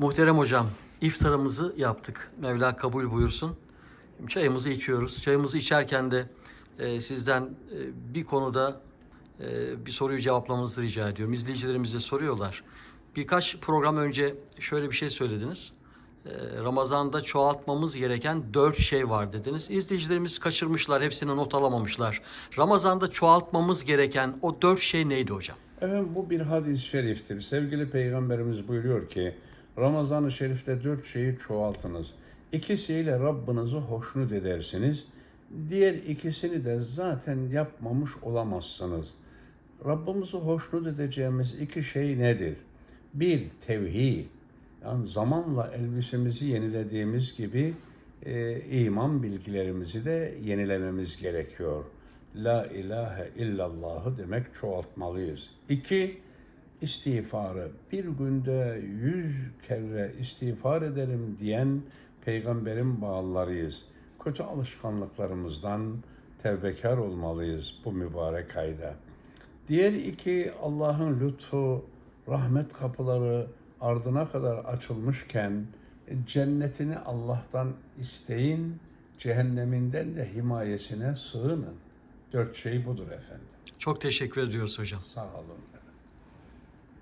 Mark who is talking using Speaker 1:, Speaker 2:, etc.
Speaker 1: Muhterem hocam, iftarımızı yaptık. Mevla kabul buyursun. Çayımızı içiyoruz. Çayımızı içerken de e, sizden e, bir konuda e, bir soruyu cevaplamanızı rica ediyorum. İzleyicilerimiz de soruyorlar. Birkaç program önce şöyle bir şey söylediniz. E, Ramazan'da çoğaltmamız gereken dört şey var dediniz. İzleyicilerimiz kaçırmışlar, hepsini not alamamışlar. Ramazan'da çoğaltmamız gereken o dört şey neydi hocam?
Speaker 2: Efendim bu bir hadis-i şeriftir. Sevgili Peygamberimiz buyuruyor ki Ramazan-ı Şerif'te dört şeyi çoğaltınız. İkisiyle Rabbinizi hoşnut edersiniz. Diğer ikisini de zaten yapmamış olamazsınız. Rabbimizi hoşnut edeceğimiz iki şey nedir? Bir, tevhid. Yani zamanla elbisemizi yenilediğimiz gibi e, iman bilgilerimizi de yenilememiz gerekiyor. La ilahe illallahı demek çoğaltmalıyız. İki, istiğfarı. Bir günde yüz kere istiğfar edelim diyen peygamberin bağlılarıyız. Kötü alışkanlıklarımızdan tevbekar olmalıyız bu mübarek ayda. Diğer iki Allah'ın lütfu, rahmet kapıları ardına kadar açılmışken cennetini Allah'tan isteyin, cehenneminden de himayesine sığının. Dört şey budur efendim.
Speaker 1: Çok teşekkür ediyoruz hocam.
Speaker 2: Sağ olun.